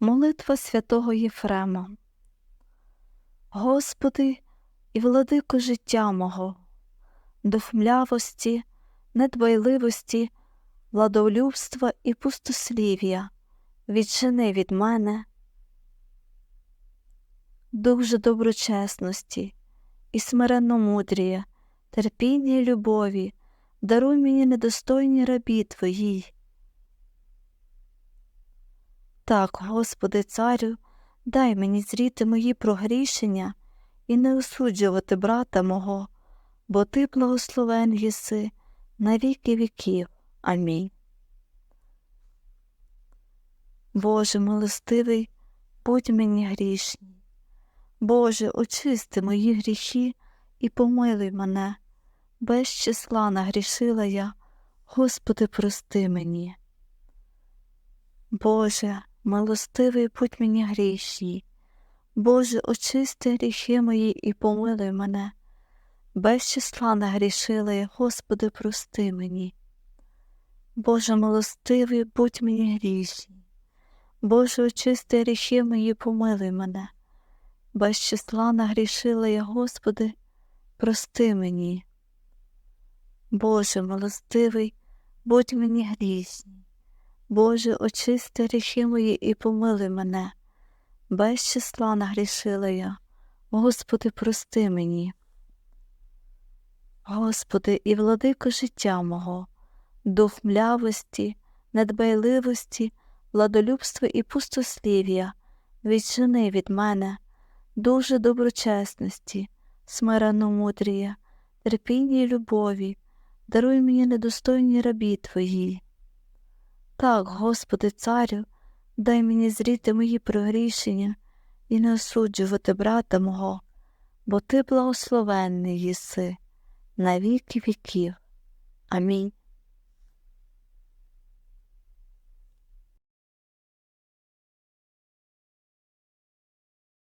Молитва святого Єфрема. Господи і владико життя мого, духмлявості, недбайливості, владолюбства і пустослів'я, віджени від мене, дух же доброчесності і смиренномудрія, терпіння й любові, даруй мені недостойні рабі Твоїй. Так, Господи, Царю, дай мені зріти мої прогрішення і не осуджувати брата мого, бо Ти благословен єси на віки віків. Амінь. Боже милостивий, будь мені грішній. Боже, очисти мої гріхи і помилуй мене. Без числа нагрішила я, Господи, прости мені. Боже, милостивий будь мені грішній. Боже, очисти гріхи мої і помилуй мене. Без числа нагрішила я, Господи, прости мені. Боже милостивий, будь мені грішній. Боже, очисти гріхи мої, помилуй мене. Без числа нагрішила я, Господи, прости мені. Боже милостивий, будь мені грішній. Боже, очисти гріхи мої і помилуй мене. Без числа нагрішила я, Господи, прости мені. Господи, і владико життя мого, дух млявості, недбайливості, владолюбства і пустослів'я, віджени від мене, дуже доброчесності, смиренномудрія, терпіння й любові, даруй мені недостойні рабі Твої. Так, Господи, Царю, дай мені зріти мої прогрішення і не осуджувати брата мого, бо Ти благословенний єси на віки віків. Амінь.